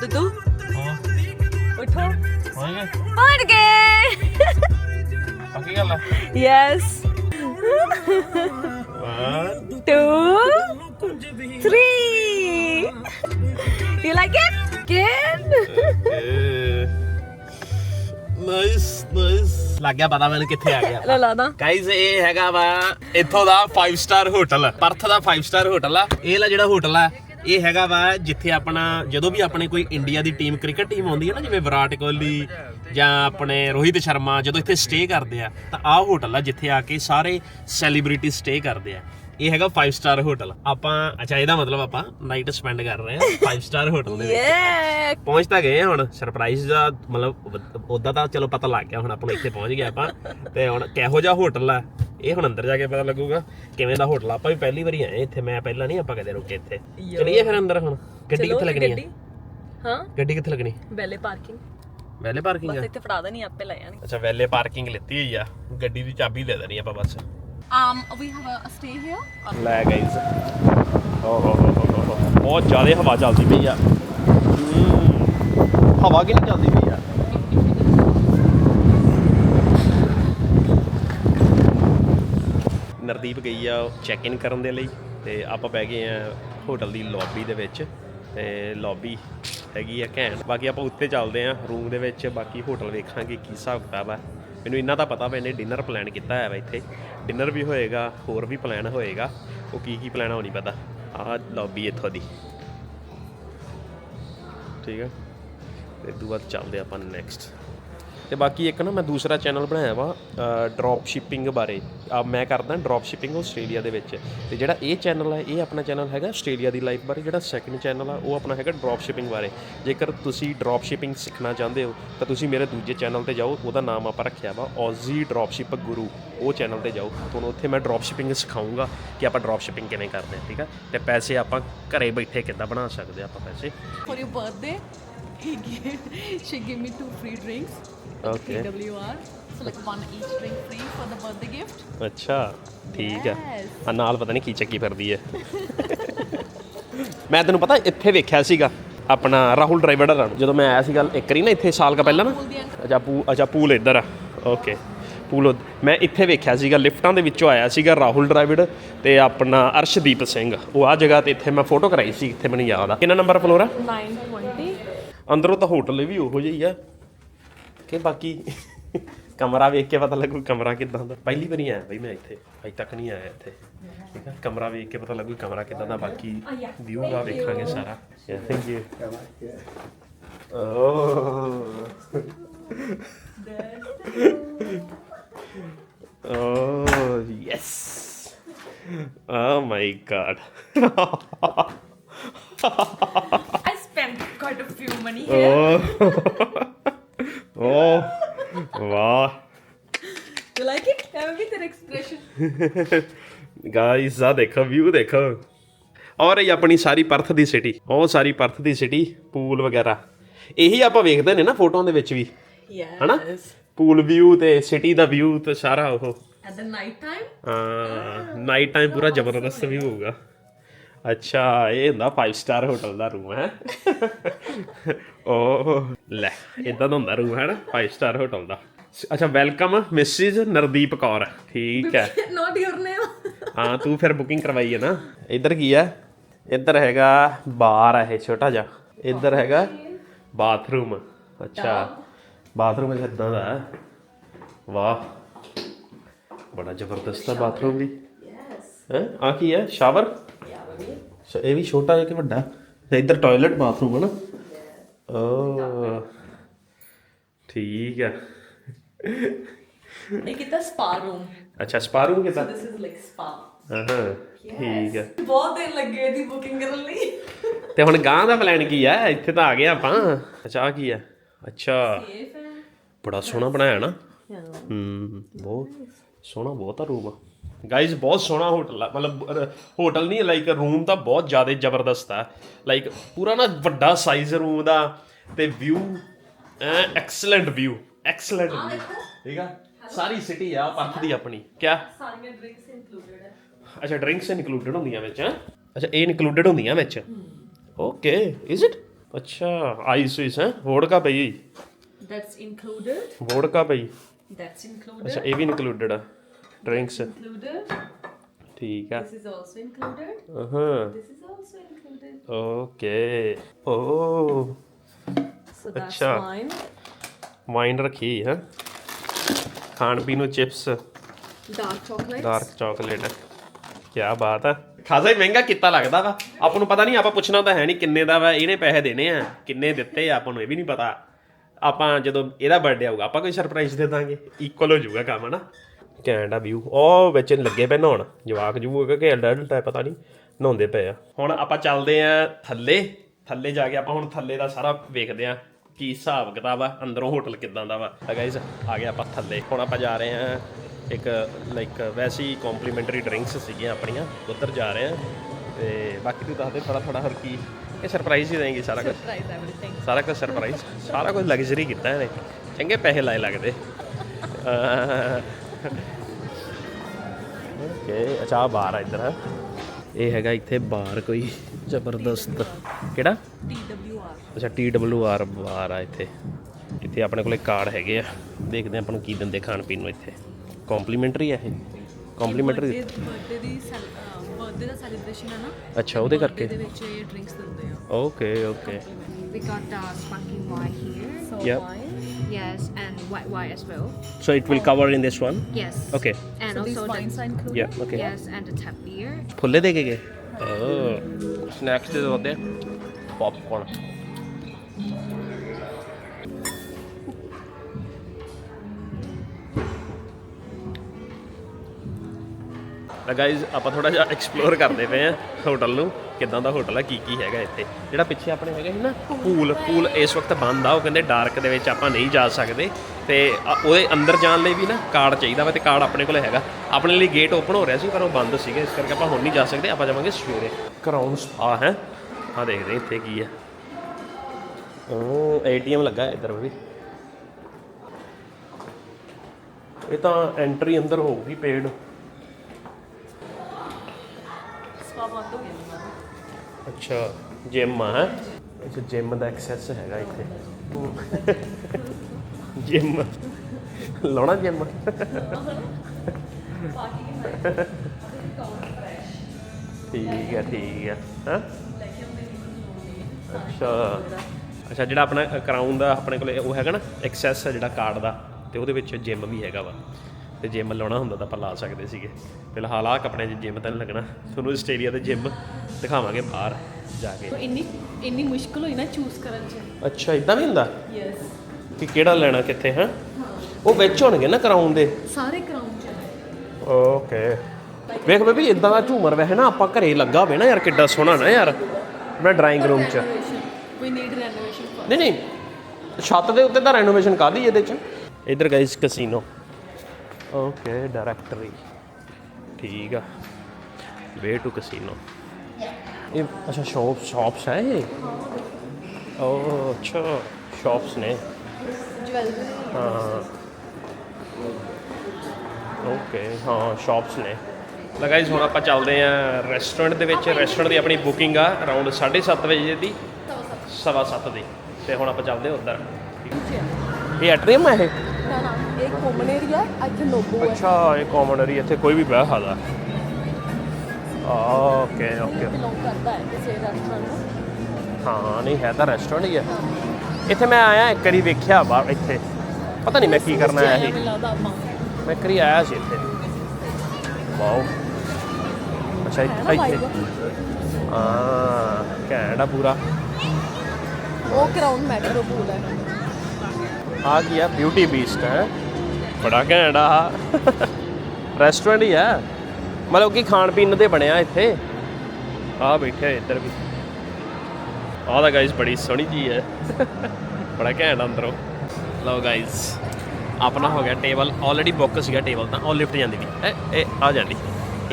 ਦੁੱਦੂ ਹਾਂ ਉਠੋ ਹੋਏਗਾ ਪਹੁੰਚ ਗਏ ਲੱਗ ਗਿਆ ਪਤਾ ਮੈਨੂੰ ਕਿੱਥੇ ਆ ਗਿਆ। ਲੈ ਲਾ ਦਾ। ਗਾਇਜ਼ ਇਹ ਹੈਗਾ ਵਾ ਇੱਥੋਂ ਦਾ 5 ਸਟਾਰ ਹੋਟਲ ਪਰਥ ਦਾ 5 ਸਟਾਰ ਹੋਟਲ ਆ। ਇਹ ਲਾ ਜਿਹੜਾ ਹੋਟਲ ਆ ਇਹ ਹੈਗਾ ਵਾ ਜਿੱਥੇ ਆਪਣਾ ਜਦੋਂ ਵੀ ਆਪਣੇ ਕੋਈ ਇੰਡੀਆ ਦੀ ਟੀਮ ਕ੍ਰਿਕਟ ਟੀਮ ਆਉਂਦੀ ਹੈ ਨਾ ਜਿਵੇਂ ਵਿਰਾਟ ਕੋਹਲੀ ਜਾਂ ਆਪਣੇ ਰੋਹਿਤ ਸ਼ਰਮਾ ਜਦੋਂ ਇੱਥੇ ਸਟੇ ਕਰਦੇ ਆ ਤਾਂ ਆਹ ਹੋਟਲ ਆ ਜਿੱਥੇ ਆ ਕੇ ਸਾਰੇ ਸੈਲੀਬ੍ਰਿਟੀ ਸਟੇ ਕਰਦੇ ਆ। ਇਹ ਹੈਗਾ 5 ਸਟਾਰ ਹੋਟਲ ਆਪਾਂ ਅੱਛਾ ਇਹਦਾ ਮਤਲਬ ਆਪਾਂ ਨਾਈਟ ਸਪੈਂਡ ਕਰ ਰਹੇ ਹਾਂ 5 ਸਟਾਰ ਹੋਟਲ ਦੇ ਵਿੱਚ। ਪਹੁੰਚ ਤਾਂ ਗਏ ਹੁਣ ਸਰਪ੍ਰਾਈਜ਼ ਦਾ ਮਤਲਬ ਉਦਾਂ ਤਾਂ ਚਲੋ ਪਤਾ ਲੱਗ ਗਿਆ ਹੁਣ ਆਪਾਂ ਇੱਥੇ ਪਹੁੰਚ ਗਏ ਆਪਾਂ। ਤੇ ਹੁਣ ਕਿਹੋ ਜਿਹਾ ਹੋਟਲ ਆ? ਇਹ ਹੁਣ ਅੰਦਰ ਜਾ ਕੇ ਪਤਾ ਲੱਗੂਗਾ ਕਿਵੇਂ ਦਾ ਹੋਟਲ। ਆਪਾਂ ਵੀ ਪਹਿਲੀ ਵਾਰੀ ਆਏ ਇੱਥੇ ਮੈਂ ਪਹਿਲਾਂ ਨਹੀਂ ਆਪਾਂ ਕਦੇ ਰੁਕੇ ਇੱਥੇ। ਚਲਿਏ ਫਿਰ ਅੰਦਰ ਹੁਣ। ਗੱਡੀ ਕਿੱਥੇ ਲੱਗਣੀ ਹੈ ਹਾਂ? ਗੱਡੀ ਕਿੱਥੇ ਲੱਗਣੀ? ਵੈਲੇ ਪਾਰਕਿੰਗ ਵੈਲੇ ਪਾਰਕਿੰਗ ਬਸ ਆ? ਇੱਥੇ ਫੜਾ ਦੇਣੀ ਆਪੇ ਲੈ ਜਾਣਗੇ ਅੱਛਾ ਵੈਲੇ ਪਾਰਕਿੰਗ ਲਿੱਤੀ ਹੋਈ ਆ। ਗੱਡੀ ਦੀ ਚਾਬੀ ਦੇ ਦੇਣੀ ਆਪਾਂ ਬਸ। Um we have a stay here. ਲੈ ਗਾਈਜ਼ ਓ ਹੋ ਹੋ ਹੋ ਹੋ ਬਹੁਤ ਜ਼ਿਆਦਾ ਹਵਾ ਚੱਲਦੀ ਪਈ ਆ। ਹਮ, ਹਵਾ ਕਿੰਨੀ ਚੱਲਦੀ ਪਈ ਆ? ਨਰਦੀਪ ਗਈ ਆ ਚੈੱਕ ਇਨ ਕਰਨ ਦੇ ਲਈ ਤੇ ਆਪਾਂ ਬਹਿ ਗਏ ਆ ਹੋਟਲ ਦੀ ਲੌਬੀ ਦੇ ਵਿੱਚ ਤੇ ਲੌਬੀ ਹੈਗੀ ਆ ਘੈਂਟ। ਬਾਕੀ ਆਪਾਂ ਉੱਤੇ ਚੱਲਦੇ ਆ ਰੂਮ ਦੇ ਵਿੱਚ ਬਾਕੀ ਹੋਟਲ ਵੇਖਾਂਗੇ ਕੀ ਹਿਸਾਬ ਕਿਤਾਬ ਆ। ਮੈਨੂੰ ਇੰਨਾ ਤਾਂ ਪਤਾ ਵਾ ਇਹਨੇ ਡਿਨਰ ਪਲਾਨ ਕੀਤਾ ਹੋਇਆ ਵਾ ਇੱਥੇ। ਡਿਨਰ ਵੀ ਹੋਏਗਾ, ਹੋਰ ਵੀ ਪਲਾਨ ਹੋਏਗਾ। ਉਹ ਕੀ ਕੀ ਪਲਾਨ ਆ ਉਹ ਨਹੀਂ ਪਤਾ। ਆਹ ਲੌਬੀ ਇੱਥੋਂ ਦੀ। ਠੀਕ ਹੈ ਤੇ ਦੂ ਬਾਅਦ ਚੱਲਦੇ ਆਪਾਂ ਨੈਕਸਟ ਤੇ ਬਾਕੀ ਇੱਕ ਨਾ ਮੈਂ ਦੂਸਰਾ ਚੈਨਲ ਬਣਾਇਆ ਵਾ ਡ੍ਰੌਪ ਸ਼ਿਪਿੰਗ ਬਾਰੇ। ਆ ਮੈਂ ਕਰਦਾ ਡ੍ਰੌਪ ਸ਼ਿਪਿੰਗ ਆਸਟ੍ਰੇਲੀਆ ਦੇ ਵਿੱਚ। ਤੇ ਜਿਹੜਾ ਇਹ ਚੈਨਲ ਹੈ ਇਹ ਆਪਣਾ ਚੈਨਲ ਹੈਗਾ ਆਸਟ੍ਰੇਲੀਆ ਦੀ ਲਾਈਫ ਬਾਰੇ। ਜਿਹੜਾ ਸੈਕੰਡ ਚੈਨਲ ਆ, ਉਹ ਆਪਣਾ ਹੈਗਾ ਡ੍ਰੌਪ ਸ਼ਿਪਿੰਗ ਬਾਰੇ। ਜੇਕਰ ਤੁਸੀਂ ਡ੍ਰੌਪ ਸ਼ਿਪਿੰਗ ਸਿੱਖਣਾ ਚਾਹੁੰਦੇ ਹੋ, ਤਾਂ ਤੁਸੀਂ ਮੇਰੇ ਦੂਜੇ ਚੈਨਲ ਤੇ ਜਾਓ, ਉਹਦਾ ਨਾਮ ਆਪਾਂ ਰੱਖਿਆ ਵਾ ਔਜ਼ੀ ਡ੍ਰੌਪ ਸ਼ਿਪ ਗੁਰੂ ਉਹ ਚੈਨਲ ਤੇ ਜਾਓ। ਤੁਹਾਨੂੰ ਉੱਥੇ ਮੈਂ ਡ੍ਰੌਪ ਸ਼ਿਪਿੰਗ ਸਿਖਾਉਂਗਾ ਕਿ ਆਪਾਂ ਡ੍ਰੌਪ ਸ਼ਿਪਿੰਗ ਕਿਵੇਂ ਕਰਦੇ ਹਾਂ ਠੀਕ ਆ? ਤੇ ਪੈਸੇ ਆਪਾਂ ਘਰੇ ਬੈਠੇ ਕਿੱਦਾਂ ਬਣਾ ਸਕਦੇ ਹਾਂ ਆਪਾਂ ਪੈਸੇ? For your birthday, he gave (laughs) she gave me two free drinks. Okay. PWR so like one each drink free for the birthday gift. ਅੱਛਾ ਠੀਕ ਹੈ Yes. ਆ ਨਾਲ ਪਤਾ ਨਹੀਂ ਕੀ ਚੱਕੀ ਫਿਰਦੀ ਹੈ ਮੈਂ ਤੈਨੂੰ ਪਤਾ ਇੱਥੇ ਵੇਖਿਆ ਸੀਗਾ ਆਪਣਾ ਰਾਹੁਲ ਡਰਾਈਵਰ ਦਾ ਜਦੋਂ ਮੈਂ ਆਇਆ ਸੀਗਾ ਇੱਕ ਵਾਰੀ ਨਾ ਇੱਥੇ ਸਾਲ ਕ ਪਹਿਲਾਂ ਨਾ। ਪੂਲ ਦੀ ਅੰਕਲ। ਅੱਛਾ ਪੂ ਅੱਛਾ ਪੂਲ ਇੱਧਰ ਆ। ਓਕੇ ਪੂਲ ਉਧ- ਮੈਂ ਇੱਥੇ ਵੇਖਿਆ ਸੀਗਾ ਲਿਫਟਾਂ ਦੇ ਵਿੱਚੋਂ ਆਇਆ ਸੀਗਾ ਰਾਹੁਲ ਡਰਾਈਵਰ ਤੇ ਆਪਣਾ ਅਰਸ਼ਦੀਪ ਸਿੰਘ। ਉਹ ਆ ਜਗ੍ਹਾ ਤੇ ਇੱਥੇ ਮੈਂ ਫੋਟੋ ਕਰਾਈ ਸੀ ਇੱਥੇ ਮੈਨੂੰ ਯਾਦ ਆ। ਕਿੰਨਾ ਨੰਬਰ ਫਲੋਰ ਆ 920 ਅੰਦਰੋਂ ਤਾਂ ਹੋਟਲ ਵੀ ਉਹੋ ਜਿਹਾ ਹੀ ਆ। ਕਿ ਬਾਕੀ ਕਮਰਾ ਵੇਖ ਕੇ ਪਤਾ ਲੱਗੂ ਕਮਰਾ ਕਿਦਾਂ ਦਾ। ਪਹਿਲੀ ਵਾਰੀ ਆਇਆ ਬਈ ਮੈਂ ਇੱਥੇ ਅਜੇ ਤੱਕ ਨਹੀਂ ਆਇਆ ਇੱਥੇ। ਠੀਕ ਹੈ ਕਮਰਾ ਵੇਖ ਕੇ ਪਤਾ ਲੱਗੂ ਕਮਰਾ ਕਿਦਾਂ ਦਾ ਬਾਕੀ ਵਿਊ ਦਾ ਵੇਖਾਂਗੇ ਸਾਰਾ। Yeah thank you oh Oh, yes. Oh my god. I spent quite a few money here. (laughs) oh. oh. ਵਾਹ you like it? ਐਵੇਂ ਵੀ ਤੇਰਾ expression. (laughs) ਗਾਇਸ ਆ ਦੇਖੋ ਵਿਊ ਦੇਖੋ। ਔਰ ਇਹ ਆਪਣੀ ਸਾਰੀ ਪਰਥ ਦੀ ਸਿਟੀ ਉਹ ਸਾਰੀ ਪਰਥ ਦੀ ਸਿਟੀ ਪੂਲ ਵਗੈਰਾ। ਇਹੀ ਆਪਾਂ ਵੇਖਦੇ ਨੇ ਨਾ ਫੋਟੋਆਂ ਦੇ ਵਿੱਚ ਵੀ। ਹਨਾ? ਪੂਲ ਵਿਊ ਤੇ ਸਿਟੀ ਦਾ ਵਿਊ ਤੇ ਸਾਰਾ ਉਹ। At the night time? ਹਾਂ ਨਾਈਟ ਟਾਈਮ ਪੂਰਾ ਜ਼ਬਰਦਸਤ ਵੀ ਹੋਊਗਾ। ਅੱਛਾ ਇਹ ਹੁੰਦਾ 5 ਸਟਾਰ ਹੋਟਲ ਦਾ ਰੂਮ ਹੈ? ਓ ਲੈ ਇਦਾਂ ਦਾ ਹੁੰਦਾ ਰੂਮ ਹੈ ਨਾ 5 ਸਟਾਰ ਹੋਟਲ ਦਾ। ਅੱਛਾ ਵੈਲਕਮ ਮਿਸਿਸ ਨਰਦੀਪ ਕੌਰ ਠੀਕ ਹੈ। Not your name ਹਾਂ ਤੂੰ ਫਿਰ ਬੁਕਿੰਗ ਕਰਵਾਈ ਹੈ ਨਾ। ਇੱਧਰ ਕੀ ਹੈ? ਇੱਧਰ ਹੈਗਾ ਬਾਰ ਹੈ ਇਹ ਛੋਟਾ ਜਿਹਾ। ਇੱਧਰ ਹੈਗਾ ਬਾਥਰੂਮ ਅੱਛਾ। ਬਾਥਰੂਮ ਇਦਾਂ ਦਾ ਹੈ। ਵਾਹ। ਬੜਾ ਜ਼ਬਰਦਸਤ ਹੈ ਬਾਥਰੂਮ ਵੀ। Yes. ਹੈ ਆ ਕੀ ਹੈ? ਸ਼ਾਵਰ ਸ਼- ਇਹ ਵੀ ਛੋਟਾ ਹੈ ਕਿ ਵੱਡਾ? ਤੇ ਇੱਧਰ ਟਾਇਲਟ ਬਾਥਰੂਮ ਹੈ ਨਾ? ਓ ਠੀਕ ਹੈ ਇਹ ਕਿਤਾ spa room ਅੱਛਾ ਸਪਾ ਰੂਮ ਕਿਤਾ this is like spa ਹਾਂ ਠੀਕ ਹੈ ਬਹੁਤ ਦਿਨ ਲੱਗੇ ਦੀ ਬੁਕਿੰਗ ਕਰਨ ਲਈ। ਤੇ ਹੁਣ ਗਾਂ ਦਾ ਪਲਾਨ ਕੀ ਹੈ ਇੱਥੇ ਤਾਂ ਆ ਗਏ ਆਪਾਂ। ਅੱਛਾ ਆਹ ਕੀ ਹੈ ਅੱਛਾ। ਬੜਾ ਸੋਹਣਾ ਬਣਾਇਆ ਨਾ। ਹੂੰ ਬਹੁਤ ਸੋਹਣਾ ਬਹੁਤ ਆ ਰੂਮ ਗਾਇਜ਼ ਬਹੁਤ ਸੋਹਣਾ ਹੋਟਲ ਆ। ਮਤਲਬ ਹੋਟਲ ਨਹੀਂ ਲਾਈਕ ਰੂਮ ਤਾਂ ਬਹੁਤ ਜ਼ਿਆਦਾ ਜ਼ਬਰਦਸਤ ਆ। ਲਾਈਕ ਪੂਰਾ ਨਾ ਵੱਡਾ ਸਾਈਜ਼ ਰੂਮ ਦਾ ਤੇ view excellent view excellent view ਠੀਕ ਆ? ਸਾਰੀ ਸਿਟੀ ਆ ਪਰਥ ਦੀ ਆਪਣੀ। ਕਿਆ? ਸਾਰੀਆਂ ਡਰਿੰਕਸ ਇਨਕਲੂਡਡ ਹੈ ਅੱਛਾ ਡਰਿੰਕਸ ਇਨਕਲੂਡਡ ਹੁੰਦੀਆਂ ਵਿੱਚ? ਅੱਛਾ ਇਹ ਇਨਕਲੂਡਡ ਹੁੰਦੀਆਂ ਵਿੱਚ? ਓਕੇ ਇਜ਼ ਇਟ ਅੱਛਾ ਆਈਸ ਇਸ ਹੈ? ਵੋਡਕਾ ਪਈ। That's included ਵੋਡਕਾ ਪਈ। That's included ਅੱਛਾ ਇਹ ਵੀ ਇਨਕਲੂਡਡ ਆ। Drinks included. ਠੀਕ ਆ। This is also included. ਹਾਂ this is also included. Okay oh so that's Acha. Wine ਰੱਖੀ ਹੈ ਖਾਣ ਪੀਣ ਨੂੰ chips dark chocolates. Dark chocolate ਕੀ ਬਾਤ ਹੈ ਖਾਸਾ ਹੀ ਮਹਿੰਗਾ ਕੀਤਾ ਲੱਗਦਾ ਵਾ। ਆਪਾਂ ਨੂੰ ਪਤਾ ਨਹੀਂ ਆਪਾਂ ਪੁੱਛਣਾ ਤਾਂ ਹੈ ਨਹੀਂ ਕਿੰਨੇ ਦਾ ਵਾ। ਇਹਨੇ ਪੈਸੇ ਦੇਣੇ ਆ ਕਿੰਨੇ ਦਿੱਤੇ ਆ ਆਪਾਂ ਨੂੰ ਇਹ ਵੀ ਨਹੀਂ ਪਤਾ ਆਪਾਂ ਜਦੋਂ ਇਹਦਾ ਬਰਥਡੇ ਆਊਗਾ ਆਪਾਂ ਕੋਈ ਸਰਪ੍ਰਾਈਜ਼ ਦੇ ਦਾਂਗੇ ਇਕੁਅਲ ਹੋ ਜਾਊਗਾ ਕੰਮ ਹਨਾ ਘੈਂਟ ਆ ਵਿਊ ਉਹ ਵਿੱਚ ਲੱਗੇ ਪਏ ਨਹਾਉਣ। ਜਵਾਕ ਜੂ ਕਿ ਅਡਲਟ ਹੈ ਪਤਾ ਨਹੀਂ ਨਹਾਉਂਦੇ ਪਏ ਆ। ਹੁਣ ਆਪਾਂ ਚੱਲਦੇ ਆ ਥੱਲੇ। ਥੱਲੇ ਜਾ ਕੇ ਆਪਾਂ ਹੁਣ ਥੱਲੇ ਦਾ ਸਾਰਾ ਵੇਖਦੇ ਆ ਕੀ ਹਿਸਾਬ ਕਿਤਾਬ ਆ ਅੰਦਰੋਂ ਹੋਟਲ ਕਿਦਾਂ ਦਾ ਵਾ। ਤਾਂ ਗਾਇਸ ਆ ਗਏ ਆਪਾਂ ਥੱਲੇ। ਹੁਣ ਆਪਾਂ ਜਾ ਰਹੇ ਆ ਇੱਕ ਲਾਈਕ ਵੈਸੀ ਹੀ ਕੰਪਲੀਮੈਂਟਰੀ ਡਰਿੰਕਸ ਸੀਗੀਆਂ ਆਪਣੀਆਂ। ਉੱਧਰ ਜਾ ਰਹੇ ਆ ਤੇ ਬਾਕੀ ਤੂੰ ਦੱਸ ਦੇ ਥੋੜਾ ਥੋੜਾ ਹੋਰ ਕੀ। ਇਹ ਸਰਪ੍ਰਾਈਜ਼ ਹੀ ਦੇਂਗੇ ਸਾਰਾ ਕੁਝ ਸਰਪ੍ਰਾਈਜ਼ ਐਵਰੀਥਿੰਗ ਸਾਰਾ ਕੁਝ ਸਰਪ੍ਰਾਈਜ਼ ਸਾਰਾ ਕੁਝ ਲਗਜ਼ਰੀ ਕੀਤਾ ਇਹਨੇ। ਚੰਗੇ ਪੈਸੇ ਲਾਏ ਲੱਗਦੇ। ਓਕੇ ਅੱਛਾ ਬਾਰ ਆ ਇੱਧਰ। ਇਹ ਹੈਗਾ ਇੱਥੇ ਬਾਰ ਕੋਈ ਜ਼ਬਰਦਸਤ। ਕਿਹੜਾ? TWR ਅੱਛਾ TWR ਬਾਰ ਆ ਇੱਥੇ। ਇੱਥੇ ਆਪਣੇ ਕੋਲੇ ਕਾਰਡ ਹੈਗੇ ਆ। ਦੇਖਦੇ ਆ ਆਪਾਂ ਨੂੰ ਕੀ ਦਿੰਦੇ ਖਾਣ ਪੀਣ ਨੂੰ ਇੱਥੇ। ਕੰਪਲੀਮੈਂਟਰੀ ਆ ਇਹ? ਕੰਪਲੀਮੈਂਟਰੀ ਬਰਥਡੇ ਦੀ ਬਰਥਡੇ ਦਾ ਸੈਲੀਬ੍ਰੇਸ਼ਨ ਹੈ ਨਾ। ਅੱਛਾ ਉਹਦੇ ਕਰਕੇ? ਇਹਦੇ ਵਿੱਚ ਇਹ ਡਰਿੰਕਸ ਦਿੰਦੇ ਆ। Okay okay got the sparkling wine here. So Yep. Yes, and white wine as well. So it will cover in this one. Yes. Okay. And So also wines are the included? Yeah. Okay. yes, and the tap beer. 볼래 되게. 어. 스낵스도 어때? popcorn. ਤਾਂ guys ਆਪਾਂ ਥੋੜਾ ਜਿਹਾ explore ਕਰਦੇ ਪਏ ਆ hotel ਨੂੰ ਕਿਦਾਂ ਦਾ hotel ਆ ਕੀ ਕੀ ਹੈਗਾ ਇੱਥੇ। ਜਿਹੜਾ ਪਿੱਛੇ ਆਪਣੇ ਹੈਗਾ ਸੀ ਨਾ ਪੂਲ ਪੂਲ ਇਸ ਵਕਤ ਬੰਦ ਆ ਉਹ ਕਹਿੰਦੇ ਡਾਰਕ ਦੇ ਵਿੱਚ ਆਪਾਂ ਨਹੀਂ ਜਾ ਸਕਦੇ। ਤੇ ਉਹਦੇ ਅੰਦਰ ਜਾਣ ਲਈ ਵੀ ਨਾ ਕਾਰਡ ਚਾਹੀਦਾ ਵਾ ਤੇ ਕਾਰਡ ਆਪਣੇ ਕੋਲ ਹੈਗਾ। ਆਪਣੇ ਲਈ ਗੇਟ ਓਪਨ ਹੋ ਰਿਹਾ ਸੀ ਪਰ ਉਹ ਬੰਦ ਸੀਗੇ ਇਸ ਕਰਕੇ ਆਪਾਂ ਹੁਣ ਨਹੀਂ ਜਾ ਸਕਦੇ ਆਪਾਂ ਜਾਵਾਂਗੇ ਸਵੇਰੇ। ਕਰਾਉਨ ਸਪਾ ਹੈ? ਆ ਦੇਖਦੇ ਇੱਥੇ ਕੀ ਹੈ ਉਹ ਏਟੀਐਮ ਲੱਗਾ ਇੱਧਰ ਵੀ। ਇਹ ਤਾਂ ਐਂਟਰੀ ਅੰਦਰ ਹੋਊਗੀ ਪੇਡ ਸਪਾ ਬੰਦ ਹੋ ਗਿਆ ਅੱਛਾ ਜਿਮ ਆ, ਹੈ? ਅੱਛਾ ਜਿਮ ਦਾ ਐਕਸੈਸ ਹੈਗਾ ਇੱਥੇ। ਜਿਮ ਲਾਉਣਾ ਜਿਮ ਠੀਕ ਹੈ ਠੀਕ ਹੈ। ਹਾਂ? ਅੱਛਾ। ਅੱਛਾ, ਜਿਹੜਾ ਆਪਣਾ ਕਰਾਊਨ ਦਾ ਆਪਣੇ ਕੋਲੇ ਉਹ ਹੈਗਾ ਨਾ ਐਕਸੈਸ ਹੈ ਜਿਹੜਾ ਕਾਰਡ ਦਾ, ਤੇ ਉਹਦੇ ਵਿੱਚ ਜਿਮ ਵੀ ਹੈਗਾ ਵਾ। ਤੇ ਜਿਮ ਲਾਉਣਾ ਹੁੰਦਾ ਤਾਂ ਆਪਾਂ ਲਾ ਸਕਦੇ ਸੀਗੇ। ਫਿਲਹਾਲ ਆ ਕੱਪੜਿਆਂ 'ਚ ਜਿਮ ਤਾਂ ਨਹੀਂ ਲੱਗਣਾ। ਤੁਹਾਨੂੰ ਆਸਟ੍ਰੇਲੀਆ ਦੇ ਜਿਮ ਦਿਖਾਵਾਂਗੇ ਬਾਹਰ ਜਾ ਕੇ। ਤਾਂ ਇੰਨੀ ਇੰਨੀ ਮੁਸ਼ਕਲ ਹੋਈ ਨਾ ਚੂਜ਼ ਕਰਨ ਚ। ਅੱਛਾ ਇਦਾਂ ਵੀ ਹੁੰਦਾ? ਯੈਸ ਕਿ ਕਿਹੜਾ ਲੈਣਾ ਕਿੱਥੇ ਹੈ? ਉਹ ਵਿੱਚ ਹੋਣਗੇ ਨਾ ਕਰਾਊਨ ਦੇ। ਸਾਰੇ ਕਰਾਊਨ ਚ। ਓਕੇ। ਵੇਖ ਬੇਬੀ ਇਦਾਂ ਦਾ ਝੂਮਰ ਵੈਸੇ ਨਾ ਆਪਾਂ ਘਰੇ ਲੱਗਾ ਹੋਵੇ ਨਾ ਯਾਰ ਕਿੱਡਾ ਸੋਹਣਾ ਨਾ ਯਾਰ ਆਪਣਾ ਡਰਾਇੰਗ ਰੂਮ 'ਚ। ਵੀ ਨੀਡ ਰੈਨੋਵੇਸ਼ਨ ਫॉर ਨਹੀਂ ਨਹੀਂ ਛੱਤ ਦੇ ਉੱਤੇ ਤਾਂ ਰੈਨੋਵੇਸ਼ਨ ਕਾਦੀ ਇਹਦੇ 'ਚ? ਇਧਰ ਗਾਇਸ ਕਸੀਨੋ ਓਕੇ ਡਾਇਰੈਕਟਰੀ ਠੀਕ ਆ। ਵੇ ਟੂ ਕਸੀਨੋ ਇਹ ਅੱਛਾ ਸ਼ਾਪ ਸ਼ਾਪਸ ਹੈ ਇਹ? ਓ ਅੱਛਾ ਸ਼ਾਪਸ ਨੇ। ਜਵੈਲਰੀ ਹਾਂ। ਓਕੇ ਹਾਂ ਸ਼ਾਪਸ ਨੇ। ਲਗਾਈਜ਼ ਹੁਣ ਆਪਾਂ ਚੱਲਦੇ ਆਂ ਰੈਸਟੋਰੈਂਟ ਦੇ ਵਿੱਚ। ਰੈਸਟੋਰੈਂਟ ਦੀ ਆਪਣੀ ਬੁਕਿੰਗ ਆ ਅਰਾਊਂਡ 7:30 ਵਜੇ ਦੀ। ਸਵਾ ਸੱਤ ਦੀ। ਤੇ ਹੁਣ ਆਪਾਂ ਚੱਲਦੇ ਉੱਧਰ। ਇਹ ਐਟਰੀਅਮ ਹੈ ਇਹ? ਨਾ ਨਾ ਇਹ ਕਾਮਨ ਏਰੀਆ ਇੱਥੇ ਲੋਗੋ ਹੈ ਅੱਛਾ ਇਹ ਕਾਮਨ ਏਰੀਆ ਇੱਥੇ ਕੋਈ ਵੀ ਬਹਿ ਸਕਦਾ। ਓਕੇ ਓਕੇ ਬਿਲੋਂਗ ਕਰਦਾ ਹੈ ਕਿਸੇ ਰੈਸਟੋਰੈਂਟ ਨੂੰ। ਹਾਂ ਨਹੀਂ ਹੈ ਤਾਂ ਰੈਸਟੋਰੈਂਟ ਹੀ ਹੈ। ਇੱਥੇ ਮੈਂ ਆਇਆ ਇੱਕ ਵਾਰੀ ਵੇਖਿਆ ਬਾਹਰ ਇੱਥੇ। ਪਤਾ ਨਹੀਂ ਮੈਂ ਕੀ ਕਰਨਾ ਆਇਆ ਸੀ ਮੈਨੂੰ ਲੱਗਦਾ ਆਪਾਂ। ਮੈਂ ਇੱਕ ਵਾਰੀ ਆਇਆ ਸੀ ਇੱਥੇ। ਵਾਓ। ਅੱਛਾ ਹੈ ਨਾ ਇੱਥੇ। vibe? ਹਾਂ ਘੈਂਟ ਆ ਪੂਰਾ। ਉਹ ਕਰਾਊਨ ਮੈਟਰੋ ਪੂਲ ਹੈ। ਆ ਕੀ ਆ? ਬਿਊਟੀ ਬੀਸਟ ਹੈ। ਬੜਾ ਘੈਂਟ ਆ। ਰੈਸਟੋਰੈਂਟ ਹੀ ਆ ਮਤਲਬ ਕਿ ਖਾਣ ਪੀਣ ਦੇ ਬਣਿਆ ਇੱਥੇ। ਆ ਬੈਠੇ ਆ ਇੱਧਰ ਵੀ। ਆਹ ਦਾ ਗਾਇਸ ਬੜੀ ਸੋਹਣੀ ਜੀ ਹੈ। ਬੜਾ ਘੈਂਟ ਆ ਅੰਦਰੋਂ। ਲਓ ਗਾਇਸ ਆਪਣਾ ਹੋ ਗਿਆ ਟੇਬਲ। ਆਲਰੇਡੀ ਬੁੱਕ ਸੀਗਾ ਟੇਬਲ ਤਾਂ। ਉਹ ਲਿਫਟ ਜਾਂਦੀ ਵੀ ਇਹ ਇਹ ਆ ਜਾਂਦੀ।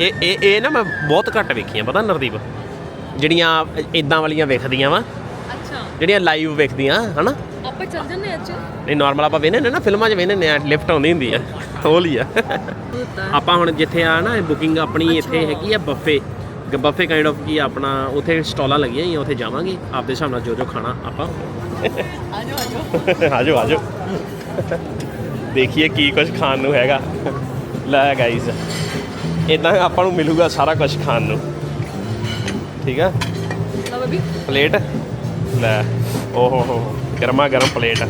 ਇਹ ਇਹ ਇਹ ਨਾ ਮੈਂ ਬਹੁਤ ਘੱਟ ਵੇਖੀਆਂ ਪਤਾ ਨਰਦੀਪ? ਜਿਹੜੀਆਂ ਇਦਾਂ ਵਾਲੀਆਂ ਵੇਖਦੀਆਂ ਵਾ। ਅੱਛਾ। ਜਿਹੜੀਆਂ ਲਾਈਵ ਵੇਖਦੀਆਂ ਹਨਾ? ਆਪਾਂ ਚੱਲ ਜੰਨੇ ਅੱਜ ਨਹੀਂ ਨਾਰਮਲ ਆਪਾਂ ਵੇਨੇ ਨੇ ਨਾ ਫਿਲਮਾਂ 'ਚ ਵੇਨੇ ਨੇ ਲਿਫਟ ਆਉਂਦੀ ਹੁੰਦੀ ਆ। ਉਹ ਆਪਾਂ ਹੁਣ ਜਿੱਥੇ ਆ ਨਾ ਬੁਕਿੰਗ ਆਪਣੀ ਇੱਥੇ ਹੈਗੀ ਆ ਬੱਫੇ ਬੱਫੇ ਕਾਈਂਡ ਆਫ ਕੀ ਆਪਣਾ ਉੱਥੇ ਸਟਾਲਾਂ ਲੱਗੀਆਂ ਹੋਈਆਂ ਉੱਥੇ ਜਾਵਾਂਗੇ। ਆਪਦੇ ਹਿਸਾਬ ਨਾਲ ਜੋ ਜੋ ਖਾਣਾ ਆਪਾਂ। ਆ ਜਾਓ ਆ ਆਜੋ ਜਾਓ (laughs) ਆਜੋ। ਦੇਖੀਏ ਕੀ ਕੁਝ ਖਾਣ ਨੂੰ ਹੈਗਾ। ਲੈ ਗਾਈਜ਼ ਇਦਾਂ ਆਪਾਂ ਨੂੰ ਮਿਲੂਗਾ ਸਾਰਾ ਕੁਝ ਖਾਣ ਨੂੰ। ਠੀਕ ਆ? ਲਓ ਬੇਬੀ। ਪਲੇਟ? ਲੈ। ਓਹੋ ਹੋ ਗਰਮਾ ਗਰਮ ਪਲੇਟ।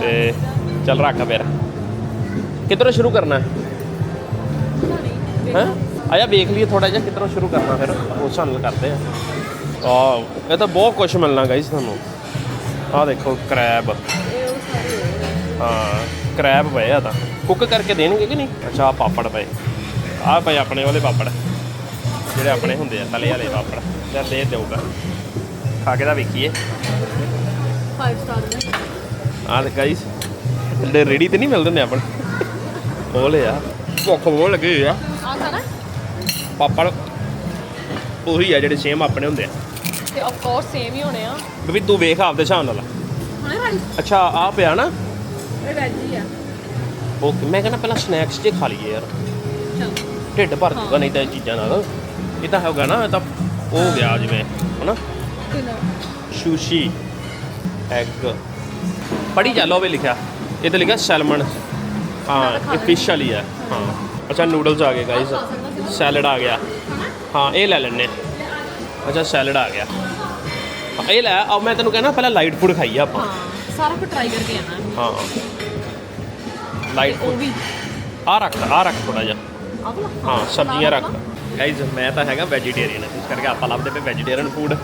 ਤੇ ਚੱਲ ਰੱਖ ਫਿਰ। ਕਿੱਧਰੋਂ ਸ਼ੁਰੂ ਕਰਨਾ? ਹੈ? ਹੈਂ? ਆਇਆ ਵੇਖ ਲਈਏ ਥੋੜਾ ਜਿਹਾ ਕਿੱਧਰੋਂ ਸ਼ੁਰੂ ਕਰਨਾ ਫਿਰ। ਉਸ ਨਾਲ ਕਰਦੇ ਆ। ਆ ਇਹ ਤਾਂ ਬਹੁਤ ਕੁਝ ਮਿਲਣਾ ਗਾਈਸ ਤੁਹਾਨੂੰ। ਆਹ ਦੇਖੋ ਕ੍ਰੈਬ ਹਾਂ ਕ੍ਰੈਬ ਪਏ ਆ ਤਾਂ। ਕੁੱਕ ਕਰਕੇ ਦੇਣਗੇ ਕਿ ਨਹੀਂ? ਅੱਛਾ ਪਾਪੜ ਪਏ। ਆਹ ਪਏ ਆਪਣੇ ਵਾਲੇ ਪਾਪੜ। ਜਿਹੜੇ ਆਪਣੇ ਹੁੰਦੇ ਆ ਤਲੇ ਵਾਲੇ ਪਾਪੜ। ਜਾਂ ਦੇ ਦੇਊਗਾ ਖਾ ਕੇ ਤਾਂ ਵੇਖੀਏ। 5 ਸਟਾਰ ਆਹ ਤੇ ਗਾਈਸ ਰੇੜੀ ਤੇ ਨਹੀਂ ਮਿਲਦੇ ਨੇ ਆਪਣੇ ਉਹ ਲਿਆ ਭੁੱਖ ਬਹੁਤ ਲੱਗੀ ਹੋਈ ਆ। ਆ ਖਾਣਾ ਪਾਪੜ ਉਹੀ ਆ ਜਿਹੜੇ ਸੇਮ ਆਪਣੇ ਹੁੰਦੇ ਆ। ਤੇ ਆਫ ਕੋਰਸ ਸੇਮ ਹੀ ਹੋਣੇ ਆ। ਵੀ ਤੂੰ ਵੇਖ ਆਪਦੇ ਹਿਸਾਬ ਨਾਲ। ਹੁਣੇ ਅੱਛਾ ਆ ਪਿਆ ਨਾ। ਇਹ ਵੈਜ ਆ। ਉਹ ਮੈਂ ਕਹਿੰਦਾ ਪਹਿਲਾਂ ਸਨੈਕਸ ਜੇ ਖਾ ਲਈਏ ਯਾਰ। ਚਲ। ਢਿੱਡ ਭਰ ਜੂਗਾ ਨਹੀਂ ਤਾਂ ਇਹ ਚੀਜ਼ਾਂ ਨਾਲ। ਇਹ ਤਾਂ ਹੋਗਾ ਨਾ ਇਹ ਤਾਂ ਉਹ ਹੋ ਗਿਆ ਜਿਵੇਂ ਹਨਾ? ਸ਼ੂਸ਼ੀ ਐਗ ਪੜੀ ਜਾ ਲੋ ਵੀ ਲਿਖਿਆ। ਇਹ ਤੇ ਲਿਖਿਆ ਸੈਲਮਨ ਹਾਂ ਇਹ ਫਿਸ਼ ਵਾਲੀ ਹੈ ਹਾਂ। ਅੱਛਾ ਨੂਡਲਸ ਆ ਗਏ ਗਾਇਸ ਸੈਲਡ ਆ ਗਿਆ। ਹਾਂ ਇਹ ਲੈ ਲੈਣੇ ਅੱਛਾ ਸੈਲਡ ਆ ਗਿਆ। ਇਹ ਲੈ ਆ ਮੈਂ ਤੈਨੂੰ ਕਹਿੰਦਾ ਪਹਿਲਾਂ ਲਾਈਟ ਫੂਡ ਖਾਈਏ ਆਪਾਂ। ਹਾਂ ਸਾਰਾ ਕੁਝ ਟਰਾਈ ਕਰਕੇ ਆਣਾ ਹਾਂ। ਲਾਈਟ ਫੂਡ ਵੀ। ਆ ਰੱਖ ਆ ਰੱਖ ਥੋੜਾ ਜਿਹਾ। ਹਾਂ ਸਬਜ਼ੀਆਂ ਰੱਖ। ਗਾਈਜ਼ ਮੈਂ ਤਾਂ ਹੈਗਾ ਵੈਜੀਟੇਰੀਅਨ ਇਸ ਕਰਕੇ ਆਪਾਂ ਲੱਭਦੇ ਪਏ ਵੈਜੀਟੇਰੀਅਨ ਫੂਡ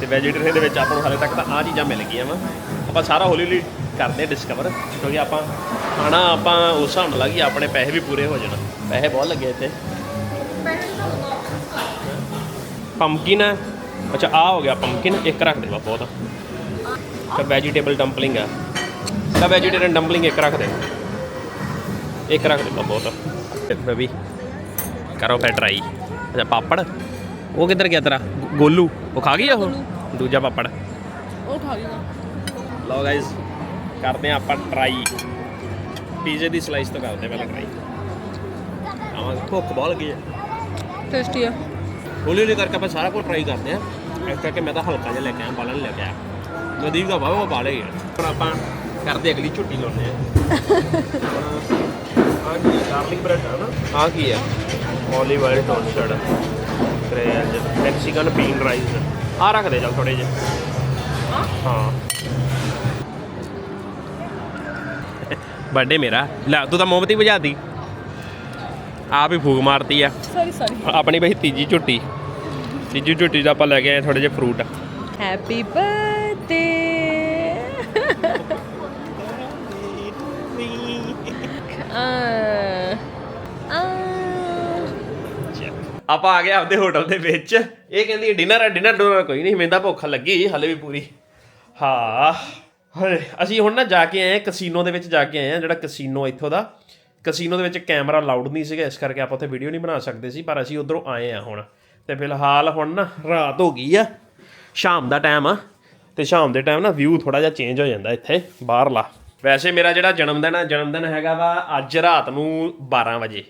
ਤੇ ਵੈਜੀਟੇਰੀਅਨ ਦੇ ਵਿੱਚ ਆਪਾਂ ਨੂੰ ਹਾਲੇ ਤੱਕ ਤਾਂ ਆ ਚੀਜ਼ਾਂ ਮਿਲ ਗਈਆਂ ਵਾ। ਆਪਾਂ ਸਾਰਾ ਹੌਲੀ ਹੌਲੀ ਕਰਦੇ ਡਿਸਕਵਰ ਕਿਉਂਕਿ ਆਪਾਂ ਖਾਣਾ ਆਪਾਂ ਉਸ ਹਿਸਾਬ ਨਾਲ ਲਾਗੀ ਆਪਣੇ ਪੈਸੇ ਵੀ ਪੂਰੇ ਹੋ ਜਾਣ। ਪੈਸੇ ਬਹੁਤ ਲੱਗੇ ਇੱਥੇ। ਪੰਪਕਿਨ ਹੈ। ਅੱਛਾ ਆ ਹੋ ਗਿਆ ਪੰਪਕਿਨ ਇੱਕ ਰੱਖ ਦੇ ਵਾ ਬਹੁਤ। ਤਾਂ ਵੈਜੀਟੇਬਲ ਡੰਪਲਿੰਗ ਹੈ ਤਾਂ ਵੈਜੀਟੇਰੀਅਨ ਡੰਪਲਿੰਗ ਇੱਕ ਰੱਖ ਦੇ। ਇੱਕ ਰੱਖ ਦੇ ਵਾ ਬਹੁਤ। ਮੈਂ ਵੀ ਕਰੋ ਫਿਰ ਟਰਾਈ ਅੱਛਾ ਪਾਪੜ? ਉਹ ਕਿੱਧਰ ਗਿਆ ਤੇਰਾ? ਗੋਲੂ? ਉਹ ਖਾ ਗਿਆ ਉਹ? ਦੂਜਾ ਪਾਪੜ। ਉਹ ਖਾ ਲਿਆ ਲਓ ਗਾਇਸ ਕਰਦੇ ਆ ਆਪਾਂ ਟਰਾਈ ਪੀਜ਼ੇ ਦੀ ਸਲਾਈਸ ਤੋਂ ਕਰਦੇ ਪਹਿਲਾਂ ਟਰਾਈ ਆਵਾਂ ਭੁੱਖ ਬਹੁਤ ਲੱਗੀ ਹੈ। ਟੇਸਟੀ ਆ। ਹੌਲੀ ਹੌਲੀ ਕਰਕੇ ਆਪਾਂ ਸਾਰਾ ਕੁਝ ਟਰਾਈ ਕਰਦੇ ਆ ਇਸ ਕਰਕੇ ਮੈਂ ਤਾਂ ਹਲਕਾ ਜਿਹਾ ਲੈ ਕੇ ਆਇਆ ਬਾਲਣ ਲੈ ਕੇ ਆਇਆ। ਨਦੀਪ ਦਾ ਬਾਬਾ ਬਾਲੇ ਗਿਆ ਹੁਣ ਆਪਾਂ ਕਰਦੇ ਅਗਲੀ ਝੁੱਟੀ ਲਾਉਂਦੇ (laughs) ਆ ਆ ਕੀ ਗਾਰਲਿਕ ਬ੍ਰੈਡ ਹੈ ਨਾ। ਆ ਕੀ ਹੈ ਓਲੀਵ ਆਇਲ ਟੋਸਟਡ ਗ੍ਰੇਜ ਮੈਕਸੀਕਨ ਬੀਨ ਰਾਈਸ ਆ ਰੱਖ ਦੇ ਚੱਲ ਥੋੜੇ ਜਿਹੇ। ਹਾਂ। ਬਰਥਡੇ ਮੇਰਾ। ਲੈ ਤੂੰ ਤਾਂ ਮੋਮਬਤੀ ਬੁਝਾਤੀ ਆਪ ਹੀ ਫੂਕ ਮਾਰਤੀ ਆ। ਸੌਰੀ ਸੌਰੀ ਆਪਣੀ ਬਈ ਤੀਜੀ ਝੁੱਟੀ। ਤੀਜੀ ਝੁੱਟੀ ਦਾ ਆਪਾਂ ਲੈ ਕੇ ਆਏ ਥੋੜੇ ਜਿਹੇ ਫਰੂਟ ਹੈਪੀ ਬਰਥਡੇ ਆ ਆ ਆਪਾਂ ਆ ਗਏ ਆਪਦੇ ਹੋਟਲ ਦੇ ਵਿੱਚ। ਇਹ ਕਹਿੰਦੀ ਡਿਨਰ ਹੈ ਡਿਨਰ ਡੋਨਰ ਕੋਈ ਨਹੀਂ ਮੈਨੂੰ ਤਾਂ ਭੁੱਖ ਲੱਗੀ ਹਲੇ ਵੀ ਪੂਰੀ। ਹਾਂ। ਹਏ, ਅਸੀਂ ਹੁਣ ਨਾ ਜਾ ਕੇ ਆਏ ਕਸੀਨੋ ਦੇ ਵਿੱਚ ਜਾ ਕੇ ਆਏ ਆ ਜਿਹੜਾ ਕਸੀਨੋ ਇੱਥੋਂ ਦਾ। ਕਸੀਨੋ ਦੇ ਵਿੱਚ ਕੈਮਰਾ ਲਾਊਡ ਨਹੀਂ ਸੀਗਾ, ਇਸ ਕਰਕੇ ਆਪਾਂ ਉੱਥੇ ਵੀਡੀਓ ਨਹੀਂ ਬਣਾ ਸਕਦੇ ਸੀ, ਪਰ ਅਸੀਂ ਉਧਰੋਂ ਆਏ ਆ ਹੁਣ। ਤੇ ਫਿਲਹਾਲ ਹੁਣ ਨਾ ਰਾਤ ਹੋ ਗਈ ਆ, ਸ਼ਾਮ ਦਾ ਟਾਈਮ ਆ, ਤੇ ਸ਼ਾਮ ਦੇ ਟਾਈਮ ਨਾ ਵਿਊ ਥੋੜਾ ਜਿਹਾ ਚੇਂਜ ਹੋ ਜਾਂਦਾ ਇੱਥੇ, ਬਾਹਰਲਾ। ਵੈਸੇ ਮੇਰਾ ਜਿਹੜਾ ਜਨਮ ਦਿਨ ਆ ਜਨਮ ਦਿਨ ਹੈਗਾ ਵਾ ਅੱਜ ਰਾਤ ਨੂੰ 12 ਵਜੇ,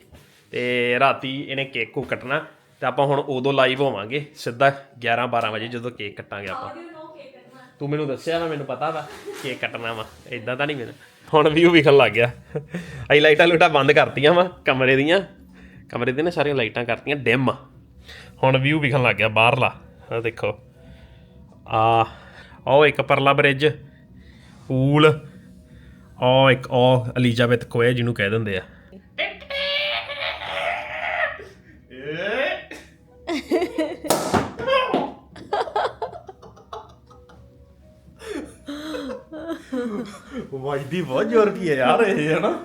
ਤੇ ਰਾਤੀ ਇਹਨੇ ਕੇਕ ਕੋ ਕੱਟਣਾ, ਤੇ ਆਪਾਂ ਹੁਣ ਉਦੋਂ ਲਾਈਵ ਹੋਵਾਂਗੇ, ਸਿੱਧਾ 11 12 ਵਜੇ ਜਦੋਂ ਕੇਕ ਕੱਟਾਂਗੇ ਆਪਾਂ। ਤੂੰ ਮੈਨੂੰ ਦੱਸਿਆ ਨਾ, ਮੈਨੂੰ ਪਤਾ ਵਾ ਕੇਕ ਕੱਟਣਾ ਵਾ ਇਦਾਂ ਤਾਂ ਨਹੀਂ ਮੈਨੂੰ ਹੁਣ ਵੀਊ ਵਿਖਣ ਲੱਗ ਗਿਆ। ਅਸੀਂ ਲਾਈਟਾਂ ਲੂਟਾਂ ਬੰਦ ਕਰਤੀਆਂ ਵਾ ਕਮਰੇ ਦੀਆਂ। ਕਮਰੇ ਦੀਆਂ ਨਾ ਸਾਰੀਆਂ ਲਾਈਟਾਂ ਕਰਤੀਆਂ ਡਿਮ ਹੁਣ ਵੀਊ ਵਿਖਣ ਲੱਗ ਗਿਆ ਬਾਹਰਲਾ। ਆ ਦੇਖੋ। ਆ ਉਹ ਇੱਕ ਪਰਲਾ ਬ੍ਰਿਜ ਪੂਲ ਉਹ ਇੱਕ ਉਹ ਐਲਿਜ਼ਾਬੈਥ ਕੋਏ ਜਿਹਨੂੰ ਕਹਿ ਦਿੰਦੇ ਆ। ਵਾਜਦੀ ਬਹੁਤ ਜ਼ੋਰ ਦੀ ਹੈ ਯਾਰ ਇਹ ਹੈ ਨਾ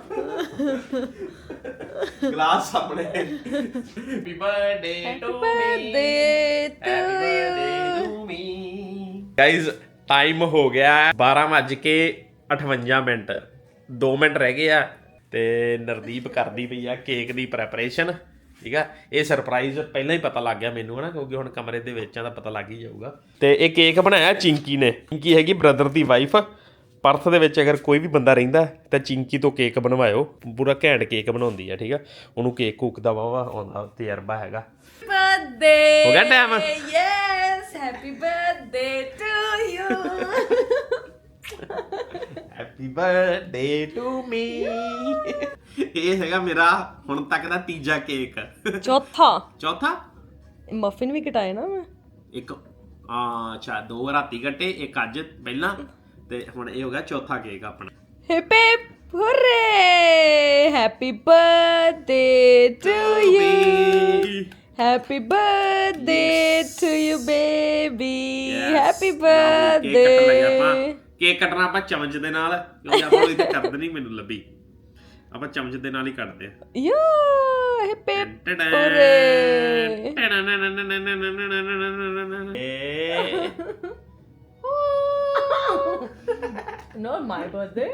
ਗਲਾਸ ਸਾਹਮਣੇ। Happy birthday to birthday guys time ਹੋ ਗਿਆ 12 ਵੱਜ ਕੇ 58 ਮਿੰਟ। 2 ਮਿੰਟ ਰਹਿ ਗਏ ਆ ਤੇ ਨਰਦੀਪ ਕਰਦੀ ਪਈ ਆ ਕੇਕ ਦੀ ਪ੍ਰੈਪਰੇਸ਼ਨ ਠੀਕ ਆ? ਇਹ ਸਰਪ੍ਰਾਈਜ਼ ਪਹਿਲਾਂ ਹੀ ਪਤਾ ਲੱਗ ਗਿਆ ਮੈਨੂੰ ਹਨਾ? ਕਿਉਂਕਿ ਹੁਣ ਕਮਰੇ ਦੇ ਵਿੱਚ ਆ ਤਾਂ ਪਤਾ ਲੱਗ ਹੀ ਜਾਊਗਾ। ਤੇ ਇਹ ਕੇਕ ਬਣਾਇਆ ਚਿੰਕੀ ਨੇ। ਚਿੰਕੀ ਹੈਗੀ ਬ੍ਰਦਰ ਦੀ ਵਾਈਫ ਪਰਥ ਦੇ ਵਿੱਚ ਅਗਰ ਕੋਈ ਵੀ ਬੰਦਾ ਰਹਿੰਦਾ ਤਾਂ ਚਿੰਕੀ ਤੋਂ ਕੇਕ ਬਣਵਾਇਓ। ਪੂਰਾ ਘੈਂਟ ਕੇਕ ਬਣਾਉਂਦੀ ਆ ਠੀਕ ਆ? ਉਹਨੂੰ ਕੇਕ ਕੁੱਕ ਦਾ ਵਾਵਾ ਆਉਂਦਾ ਤਜਰਬਾ ਹੈਗਾ। birthday ਹੋ ਗਿਆ time? yes happy birthday to you. Happy birthday to me ਇਹ ਹੈਗਾ ਮੇਰਾ ਹੁਣ ਤੱਕ ਦਾ ਤੀਜਾ ਕੇਕ। ਚੌਥਾ। ਚੌਥਾ? ਮਫਿਨ ਵੀ ਕਟਾਏ ਨਾ ਮੈਂ। ਇੱਕ ਆ ਅੱਛਾ ਦੋ ਰਾਤੀ ਕੱਟੇ ਇੱਕ ਅੱਜ ਪਹਿਲਾਂ। ਤੇ ਹੁਣ ਇਹ ਹੋ ਗਿਆ ਚੌਥਾ ਕੇਕ ਆਪਣਾ hip hip hooray happy birthday to you happy birthday to you baby happy birthday cake ਕੱਟਣਾ ਆਪਾਂ ਚਮਚ ਦੇ ਨਾਲ ਕਿਉਂਕਿ ਆਪਾਂ ਨੂੰ ਇੱਥੇ ਕਰਦ ਨਹੀਂ ਮੈਨੂੰ ਲੱਭੀ ਆਪਾਂ ਚਮਚ ਦੇ ਨਾਲ ਹੀ ਕੱਟਦੇ ਆ ਯਾ ਇਹ ਪੇਪਰ ਨੋ ਮਾਈ ਬਰਥਡੇ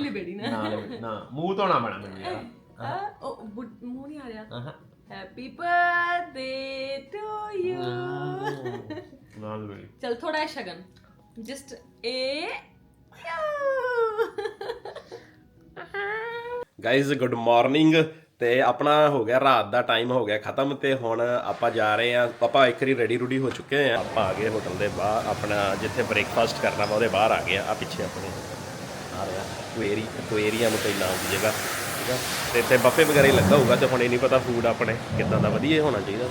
ਲਈ ਬੇੜੀ ਨਾ ਨਾ ਮੂੰਹ ਧੋਣਾ ਬਣਾ ਮੈਨੂੰ ਯਾਰ ਹਾਂ ਉਹ ਬੁ- ਮੂੰਹ ਨਹੀਂ ਆ ਰਿਹਾ ਆਹਾਂ। ਹੈਪੀ ਬਰਥਡੇ ਟੂ ਯੂ ਨਾਲ ਬਈ ਚਲ ਥੋੜਾ ਜਿਹਾ ਸ਼ਗਨ just a guys good morning ਤੇ ਆਪਣਾ ਹੋ ਗਿਆ ਰਾਤ ਦਾ ਟਾਈਮ ਹੋ ਗਿਆ ਖਤਮ ਤੇ ਹੁਣ ਆਪਾਂ ਜਾ ਰਹੇ ਆ ਆਪਾਂ ਇੱਕ ਵਾਰੀ ਰੈਡੀ ਰੂਡੀ ਹੋ ਚੁੱਕੇ ਆ ਆਪਾਂ ਆ ਗਏ ਹੋਟਲ ਦੇ ਬਾਹਰ ਆਪਣਾ ਜਿੱਥੇ ਬ੍ਰੇਕਫਾਸਟ ਕਰਨਾ ਵਾ ਉਹਦੇ ਬਾਹਰ ਆ ਗਏ ਆ ਆਹ ਪਿੱਛੇ ਆਪਣੇ ਆ ਰਿਹਾ ਕੁਏਰੀ ਕੁਏਰੀਆ ਨੂੰ ਕੋਈ ਨਾਮ ਦੀ ਜਗ੍ਹਾ ਠੀਕ ਆ? ਤੇ ਇੱਥੇ ਬੱਫੇ ਵਗੈਰਾ ਹੀ ਲੱਗਾ ਹੋਊਗਾ ਤੇ ਹੁਣ ਇਹ ਨਹੀਂ ਪਤਾ ਫੂਡ ਆਪਣੇ ਕਿੱਦਾਂ ਦਾ ਵਧੀਆ ਹੋਣਾ ਚਾਹੀਦਾ।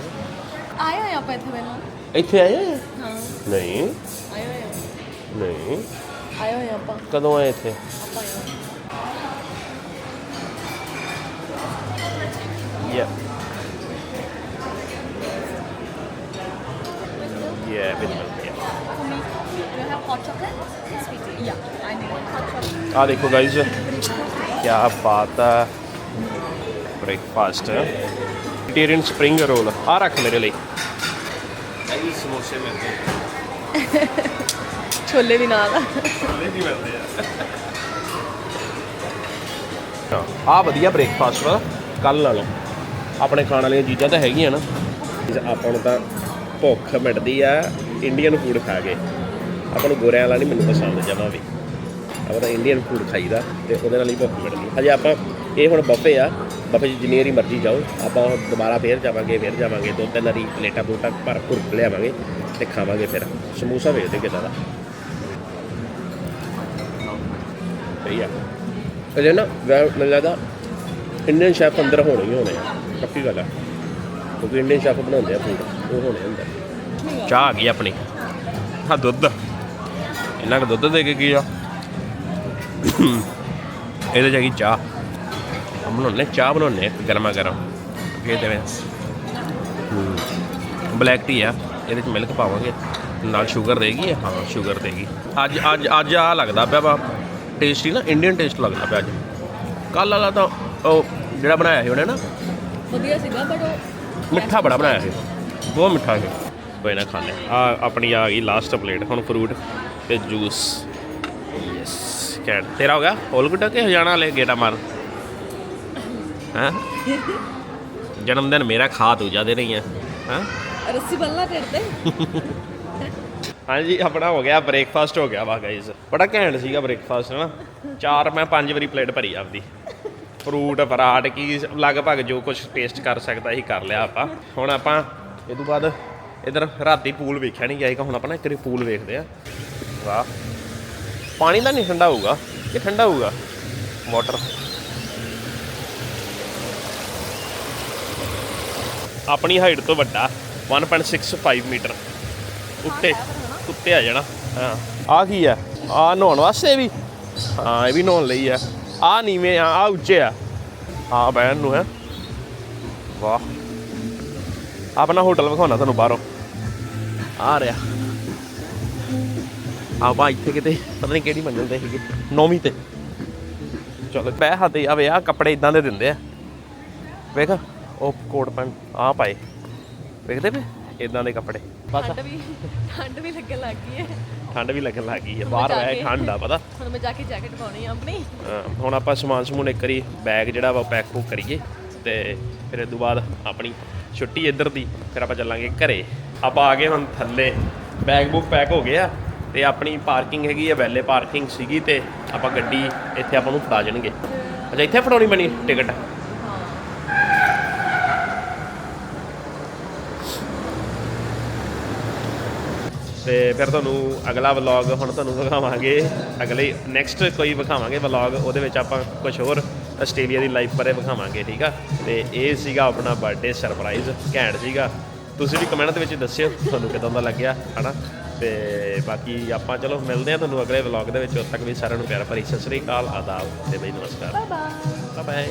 ਆਇਆ ਹੋਇਆ ਆਪਾਂ ਇੱਥੇ ਪਹਿਲਾਂ? ਇੱਥੇ ਆਏ ਆ? ਹਾਂ। ਨਹੀਂ। ਆਇਆ ਹੋਇਆ ਨਹੀਂ। ਆਇਆ ਹੋਇਆ ਆਪਾਂ। ਕਦੋਂ ਆਏ ਇੱਥੇ? ਆਪਾਂ ਆਇਆ I need hot chocolate. ਆ ਦੇਖੋ ਗਾਇਜ਼ ਕੀ ਬਾਤ ਹੈ ਬ੍ਰੇਕਫਾਸਟ ਵੈਜੀਟੇਰੀਅਨ ਸਪਰਿੰਗ ਰੋਲ ਆ ਰੱਖ ਮੇਰੇ ਲਈ ਇਹ ਸਮੋਸੇ ਮਿਲਦੇ ਛੋਲੇ ਵੀ ਨਾਲ ਛੋਲੇ ਨਹੀਂ ਮਿਲਦੇ ਆ ਆ ਵਧੀਆ ਬ੍ਰੇਕਫਾਸਟ ਵਾ ਕੱਲ ਨਾਲੋਂ ਆਪਣੇ ਖਾਣ ਵਾਲੀਆਂ ਚੀਜ਼ਾਂ ਤਾਂ ਹੈਗੀਆਂ ਨਾ। ਆਪਾਂ ਨੂੰ ਤਾਂ ਭੁੱਖ ਮਿਟਦੀ ਆ ਇੰਡੀਅਨ ਫੂਡ ਖਾ ਕੇ। ਆਪਾਂ ਨੂੰ ਗੋਰਿਆਂ ਵਾਲਾ ਨਹੀਂ ਮੈਨੂੰ ਪਸੰਦ, ਜਮਾ ਵੀ। ਆਪਾਂ ਤਾਂ ਇੰਡੀਅਨ ਫੂਡ ਖਾਈਦਾ ਤੇ ਉਹਦੇ ਨਾਲ ਹੀ ਭੁੱਖ ਮਿਟਦੀ। ਹਜੇ ਆਪਾਂ ਇਹ ਹੁਣ ਬੱਫੇ ਆ ਬੱਫੇ 'ਚ ਜਿੰਨੀ ਵਾਰੀ ਮਰਜ਼ੀ ਜਾਓ, ਆਪਾਂ ਦੁਬਾਰਾ ਫੇਰ ਜਾਵਾਂਗੇ ਫੇਰ ਜਾਵਾਂਗੇ, ਦੋ ਤਿੰਨ ਵਾਰੀ ਪਲੇਟਾਂ ਪਲੂਟਾਂ ਭਰ ਭੁਰ ਲਿਆਵਾਂਗੇ ਤੇ ਖਾਵਾਂਗੇ ਫਿਰ। ਸਮੋਸਾ ਵੇਖਦੇ ਕਿੱਦਾਂ ਦਾ। ਸਹੀ ਆ। ਅਜੇ ਨਾ ਵੈ- ਮੈਨੂੰ ਲੱਗਦਾ ਇੰਡੀਅਨ ਸ਼ੈਫ ਅੰਦਰ ਹੋਣੇ ਹੀ ਹੋਣੇ ਆ। ਪੱਕੀ ਗੱਲ ਆ। ਕਿਉਂਕਿ ਇੰਡੀਅਨ ਸ਼ੈਫ ਬਣਾਉਂਦੇ ਆ ਫੂਡ ਉਹ ਹੋਣੇ ਅੰਦਰ ਚਾਹ ਆ ਗਈ ਆਪਣੀ। ਹਾਂ ਦੁੱਧ। ਇਹਨਾਂ ਕੁ ਦੁੱਧ ਦੇ ਕੇ ਕੀ ਆ? ਇਹਦੇ ਚ ਹੈਗੀ ਚਾਹ। ਹਮ ਬਣਾਉਂਦੇ ਚਾਹ ਬਣਾਉਂਦੇ ਗਰਮਾ ਗਰਮ। ਇਹ ਦੇਵੇਂ ਬਲੈਕ ਟੀ ਆ। ਇਹਦੇ ਚ ਮਿਲਕ ਪਾਵਾਂਗੇ। ਨਾਲ ਸ਼ੂਗਰ ਦੇਗੀ ਹਾਂ, ਸ਼ੂਗਰ ਦੇਗੀ ਅੱਜ ਅੱਜ ਅੱਜ ਆ ਲੱਗਦਾ ਪਿਆ ਵਾ। ਟੇਸਟੀ ਨਾ, ਇੰਡੀਅਨ ਟੇਸਟ ਲੱਗਦਾ ਪਿਆ ਅੱਜ। ਕੱਲ ਵਾਲਾ ਤਾਂ ਉਹ ਜਿਹੜਾ ਬਣਾਇਆ ਸੀ ਉਹਨੇ ਨਾ ਵਧੀਆ ਸੀਗਾ ਬਟ ਉਹ ਮਿੱਠਾ ਬੜਾ ਬਣਾਇਆ ਸੀ। ਬਹੁਤ ਮਿੱਠਾ ਸੀ। ਕੋਈ ਨਾ ਖਾਣੇ ਆ ਆਪਣੀ ਆ ਗਈ ਲਾਸਟ ਪਲੇਟ ਹੁਣ ਫਰੂਟ ਤੇ ਜੂਸ ਯੈਸ ਕੈਟ। ਤੇਰਾ ਹੋ ਗਿਆ? ਹੋਲ ਗੁੱਡਾ ਕਿ ਹਜਾਣਾ ਲੈ ਗੇਟਾ ਮਾਰ? ਹਾਂ? ਜਨਮ ਦਿਨ ਮੇਰਾ ਖਾ ਤੂੰ ਜਾਦੇ ਨਹੀਂ ਹੈ। ਹਾਂ? ਰੱਸੀ ਬੱਲਾ ਟੇੜਦੇ ਹਾਂਜੀ ਆਪਣਾ ਹੋ ਗਿਆ ਬ੍ਰੇਕਫਾਸਟ ਹੋ ਗਿਆ ਵਾ ਗਾਇਜ਼ ਬੜਾ ਘੈਂਟ ਸੀਗਾ ਬ੍ਰੇਕਫਾਸਟ ਨਾ ਚਾਰ ਮੈਂ ਪੰਜ ਵਾਰੀ ਪਲੇਟ ਭਰੀ ਆਪਦੀ। ਫਰੂਟ ਫਰਾਟ ਕੀ ਲਗਭਗ ਜੋ ਕੁਝ ਟੇਸਟ ਕਰ ਸਕਦਾ ਸੀ ਕਰ ਲਿਆ ਆਪਾਂ। ਹੁਣ ਆਪਾਂ ਇਹ ਤੋਂ ਬਾਅਦ ਇਧਰ ਰਾਤੀ ਪੂਲ ਵੇਖਿਆ ਨਹੀਂ ਜਾਏਗਾ ਹੁਣ ਆਪਾਂ ਨਾ ਇੱਕ ਪੂਲ ਵੇਖਦੇ ਆ ਵਾਹ। ਪਾਣੀ ਤਾਂ ਨਹੀਂ ਠੰਡਾ ਹੋਊਗਾ ਇਹ ਠੰਡਾ ਹੋਊਗਾ? ਵਾਟਰ ਆਪਣੀ ਹਾਈਟ ਤੋਂ ਵੱਡਾ 1.65 ਮੀਟਰ ਉੱਤੇ ਉੱਤੇ ਆ ਜਾਣਾ। ਹਾਂ। ਆ ਕੀ ਆ ਆ ਨਹਾਉਣ ਵਾਸਤੇ ਵੀ? ਹਾਂ ਇਹ ਵੀ ਨਹਾਉਣ ਲਈ ਆ ਆ ਨੀਵੇਂ ਆ ਆ ਉੱਚੇ ਆ। ਆ ਬੈਣ ਨੂੰ ਹੈ। ਵਾਹ। ਆਪਣਾ ਹੋਟਲ ਵਿਖਾਉਣਾ ਤੁਹਾਨੂੰ ਬਾਹਰੋਂ। ਆ ਰਿਹਾ। ਆਪਾਂ ਇੱਥੇ ਕਿਤੇ ਪਤਾ ਨਹੀਂ ਕਿਹੜੀ ਮੰਜ਼ਿਲ ਤੇ ਸੀਗੇ। ਨੌਵੀਂ ਤੇ। ਚਲੋ ਪੈ ਹੱਥੇ ਆਵੇ ਆ ਕੱਪੜੇ ਇਦਾਂ ਦੇ ਦਿੰਦੇ ਆ। ਵੇਖ ਉਹ ਕੋਟ ਪੈਂਟ ਆ ਪਾਏ। ਵੇਖਦੇ ਪਏ? ਇਦਾਂ ਦੇ ਕੱਪੜੇ। ਬਸ। ਠੰਡ ਵੀ ਠੰਡ ਵੀ ਲੱਗਣ ਲੱਗ ਗਈ ਹੈ। ਠੰਡ ਵੀ ਲੱਗਣ ਲੱਗ ਗਈ ਹੈ ਬਾਹਰ ਜਾ ਵੈ ਕੇ- ਠੰਡ ਆ ਪਤਾ। ਹੁਣ ਮੈਂ ਜਾ ਕੇ ਜੈਕਟ ਪਾਉਣੀ ਆ ਆਪਣੀ। ਅਹ ਹੁਣ ਆਪਾਂ ਸਮਾਨ ਸਮੂਨ ਇੱਕ ਵਾਰੀ ਬੈਗ ਜਿਹੜਾ ਵਾ ਪੈਕ ਪੁੱਕ ਕਰੀਏ ਤੇ ਫਿਰ ਇਹ ਤੋਂ ਬਾਅਦ ਆਪਣੀ ਛੁੱਟੀ ਇੱਧਰ ਦੀ ਫਿਰ ਆਪਾਂ ਚੱਲਾਂਗੇ ਘਰੇ। ਆਪਾਂ ਆ ਗਏ ਹੁਣ ਥੱਲੇ। ਬੈਗ ਬੁੱਕ ਪੈਕ ਹੋ ਗਿਆ ਤੇ ਆਪਣੀ ਪਾਰਕਿੰਗ ਹੈਗੀ ਆ ਵੈਲੇ ਪਾਰਕਿੰਗ ਸੀਗੀ ਤੇ ਆਪਾਂ ਗੱਡੀ ਇੱਥੇ ਆਪਾਂ ਨੂੰ ਫੜਾ ਜਾਣਗੇ। ਅੱਛਾ ਇੱਥੇ ਫੜਾਉਣੀ ਬਣੀ ਟਿਕਟ ਤੇ ਫਿਰ ਤੁਹਾਨੂੰ ਅਗਲਾ ਵਲੌਗ ਹੁਣ ਤੁਹਾਨੂੰ ਵਿਖਾਵਾਂਗੇ। ਅਗਲੇ ਨੈਕਸਟ ਕੋਈ ਵਿਖਾਵਾਂਗੇ ਵਲੌਗ ਉਹਦੇ ਵਿੱਚ ਆਪਾਂ ਕੁਝ ਹੋਰ ਆਸਟ੍ਰੇਲੀਆ ਦੀ ਲਾਈਫ ਬਾਰੇ ਵਿਖਾਵਾਂਗੇ ਠੀਕ ਆ? ਤੇ ਇਹ ਸੀਗਾ ਆਪਣਾ ਬਰਥਡੇ ਸਰਪ੍ਰਾਈਜ਼ ਘੈਂਟ ਸੀਗਾ। ਤੁਸੀਂ ਵੀ ਕਮੈਂਟ ਦੇ ਵਿੱਚ ਦੱਸਿਓ ਤੁਹਾਨੂੰ ਕਿਦਾਂ ਦਾ ਲੱਗਿਆ ਹਨਾ? ਤੇ ਬਾਕੀ ਆਪਾਂ ਚਲੋ ਮਿਲਦੇ ਆ ਤੁਹਾਨੂੰ ਅਗਲੇ ਵਲੌਗ ਦੇ ਵਿੱਚ। ਉਦੋਂ ਤੱਕ ਵੀ ਸਾਰਿਆਂ ਨੂੰ ਪਿਆਰ ਭਰੀ ਸਤਿ ਸ੍ਰੀ ਅਕਾਲ ਆਦਾਬ ਤੇ ਬਈ ਨਮਸਕਾਰ। Bye bye bye bye